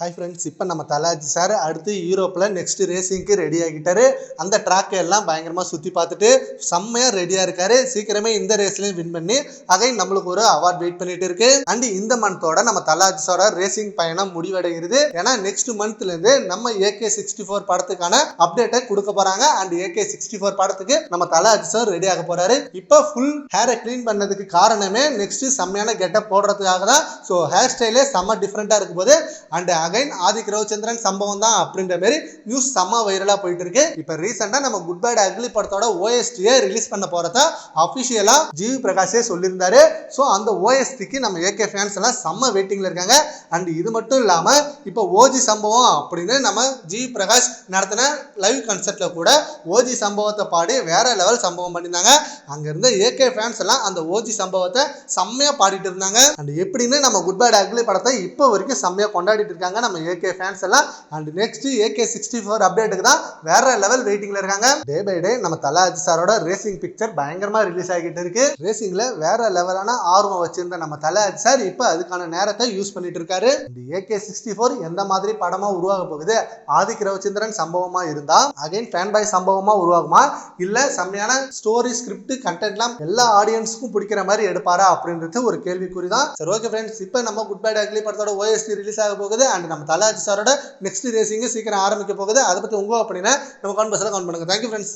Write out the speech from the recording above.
Hi friends இப்போ நம்ம தலாஜி sir அடுத்து யூரோப்பில் நெக்ஸ்ட் ரேசிங்க்கு ரெடி ஆகிட்டாரு. அந்த ட்ராக்கை எல்லாம் பயங்கரமாக சுற்றி பார்த்துட்டு செம்மையாக ரெடியாக இருக்காரு. சீக்கிரமே இந்த ரேஸ்லையும் வின் பண்ணி அகைன் நம்மளுக்கு ஒரு அவார்ட் வெயிட் பண்ணிட்டு இருக்கு. அண்ட் இந்த மந்தோட நம்ம தலாஜிஸோட ரேசிங் பயணம் முடிவடைகிறது. ஏன்னா நெக்ஸ்ட் மந்த்லேருந்து நம்ம ஏகே சிக்ஸ்டி ஃபோர் படத்துக்கான அப்டேட்டை கொடுக்க போகிறாங்க அண்ட் ஏகே சிக்ஸ்டி ஃபோர் படத்துக்கு நம்ம தலாஜி சார் ரெடி ஆக போகிறாரு இப்போ ஃபுல் ஹேரை க்ளீன் பண்ணதுக்கு காரணமே நெக்ஸ்ட் செம்மையான கெட்டப் போடுறதுக்காக தான். ஸோ ஹேர் ஸ்டைலே செம்ம டிஃப்ரெண்ட்டாக இருக்கும் போது அண்ட் அகைன் ஆதிக் ரவிச்சந்திரன் சம்பவம் தான் அப்படின்ற மாதிரி நியூஸ் செம்ம வைரலாக போயிட்டு இருக்கு இப்போ ரீசெண்டாக நம்ம குட் பேட் அக்லி படத்தோட ஓஎஸ்டியை ரிலீஸ் பண்ண போகிறத அஃபிஷியலாக ஜிவி பிரகாஷே சொல்லியிருந்தாரு. ஸோ அந்த ஓஎஸ்டிக்கு நம்ம ஏகே ஃபேன்ஸ் எல்லாம் செம்ம வெயிட்டிங்கில் இருக்காங்க. அண்ட் இது மட்டும் இல்லாமல் இப்போ ஓஜி சம்பவம் அப்படின்னு நம்ம ஜிவி பிரகாஷ் நடத்தின லைவ் கன்சர்ட்டில் கூட ஓஜி சம்பவத்தை பாடி வேற லெவல் சம்பவம் பண்ணியிருந்தாங்க. அங்கே இருந்த ஏகே ஃபேன்ஸ் எல்லாம் அந்த ஓஜி சம்பவத்தை செம்மையாக பாடிட்டு இருந்தாங்க. அண்ட் எப்படின்னு நம்ம குட் பேட் அக்லி படத்தை இப்போ வரைக்கும் செம்மையாக கொண்டாடிட்டு இருக்காங்க. நம்ம ஏகே ஃபேன்ஸ் எல்லாம். And next AK sixty four அப்டேட்டுக்கு தான் வேற லெவல் வெயிட்டிங்ல இருக்காங்க. டே பை டே நம்ம தலாஜி சாரோட ரேசிங் பிக்சர் பயங்கரமா ரிலீஸ் ஆகிட்டு இருக்கு. ரேசிங்ல வேற லெவலான ஆர்வம் வச்சிருந்த நம்ம தலாஜி சார் இப்போ அதுக்கான நேரத்தை யூஸ் பண்ணிட்டு இருக்காரு. இந்த ஏகே சிக்ஸ்டி ஃபோர் எந்த மாதிரி படமா உருவாக போகுது? ஆதிக் ரவிச்சந்திரன் சம்பவமா இருந்தா? அகைன் ஃபேன் பாய் சம்பவமா உருவாகுமா? இல்ல செம்மையான ஸ்டோரி ஸ்கிரிப்ட் கண்டென்ட்லாம் எல்லா ஆடியன்ஸுக்கும் பிடிக்கிற மாதிரி எடுப்பாரா அப்படின்றது ஒரு கேள்விக்குறி தான். சரி ஓகே ஃப்ரெண்ட்ஸ் இப்போ நம்ம குட் பை அக்லி படத்தோட ஓஎஸ்டி ரிலீஸ் ஆக போகுது. அண்ட் அண்ட் நம்ம தலாஜி சாரோட நெக்ஸ்ட் ரேசிங்கு சீக்கிரம் ஆரம்பிக்க போகுது. அதை பற்றி உங்க அப்படின்னா நம்ம கான்பஸில் கவுண்ட் பண்ணுங்க. Thank you friends